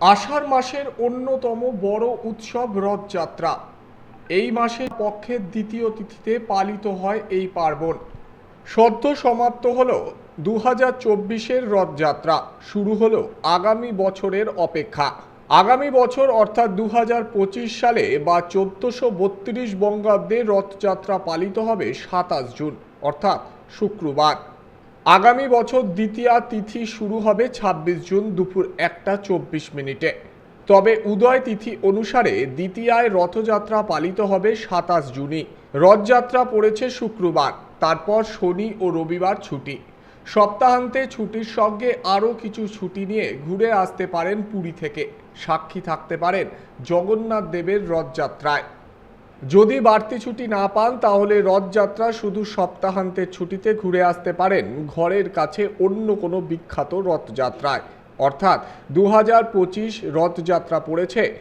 আষাঢ় মাসের অন্যতম বড় উৎসব রথযাত্রা। এই মাসের পক্ষের দ্বিতীয় তিথিতে পালিত হয় এই পার্বণ। সদ্য সমাপ্ত হল দু হাজার চব্বিশের রথযাত্রা। শুরু হলো আগামী বছরের অপেক্ষা। আগামী বছর অর্থাৎ দু হাজার পঁচিশ সালে বা চোদ্দোশো বত্রিশ বঙ্গাব্দে রথযাত্রা পালিত হবে সাতাশ জুন, অর্থাৎ শুক্রবার। আগামী বছর দ্বিতীয়া তিথি শুরু হবে ছাব্বিশ জুন দুপুর একটা চব্বিশ মিনিটে। তবে উদয় তিথি অনুসারে দ্বিতীয়ায় রথযাত্রা পালিত হবে সাতাশ জুনই। রথযাত্রা পড়েছে শুক্রবার, তারপর শনি ও রবিবার ছুটি। সপ্তাহান্তে ছুটির সঙ্গে আরও কিছু ছুটি নিয়ে ঘুরে আসতে পারেন পুরী থেকে। সাক্ষী থাকতে পারেন জগন্নাথ দেবের রথযাত্রায়। যদি বাড়তি ছুটি না পান, তাহলে রথযাত্রা শুধু সপ্তাহান্তের ছুটিতে ঘুরে আসতে পারেন ঘরের কাছে অন্য কোনো বিখ্যাত রথযাত্রায়। অর্থাৎ দু হাজার পঁচিশ রথযাত্রা পড়েছে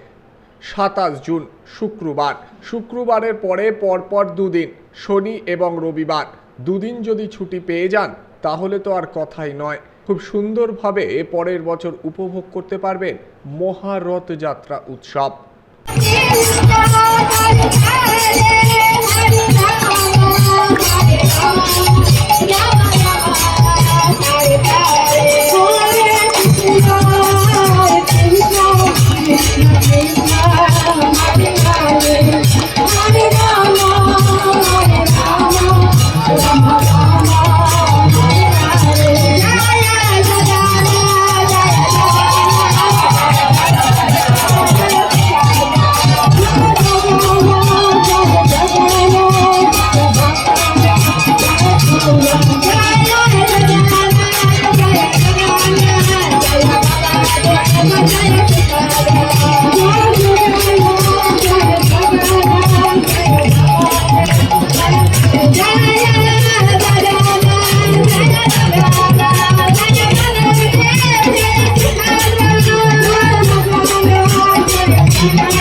সাতাশ জুন, শুক্রবার। শুক্রবারের পরে পরপর দুদিন, শনি এবং রবিবার। দুদিন যদি ছুটি পেয়ে যান, তাহলে তো আর কথাই নয়। খুব সুন্দরভাবে পরের বছর উপভোগ করতে পারবেন মহারথযাত্রা উৎসব। Hare Hare Hare Thank you.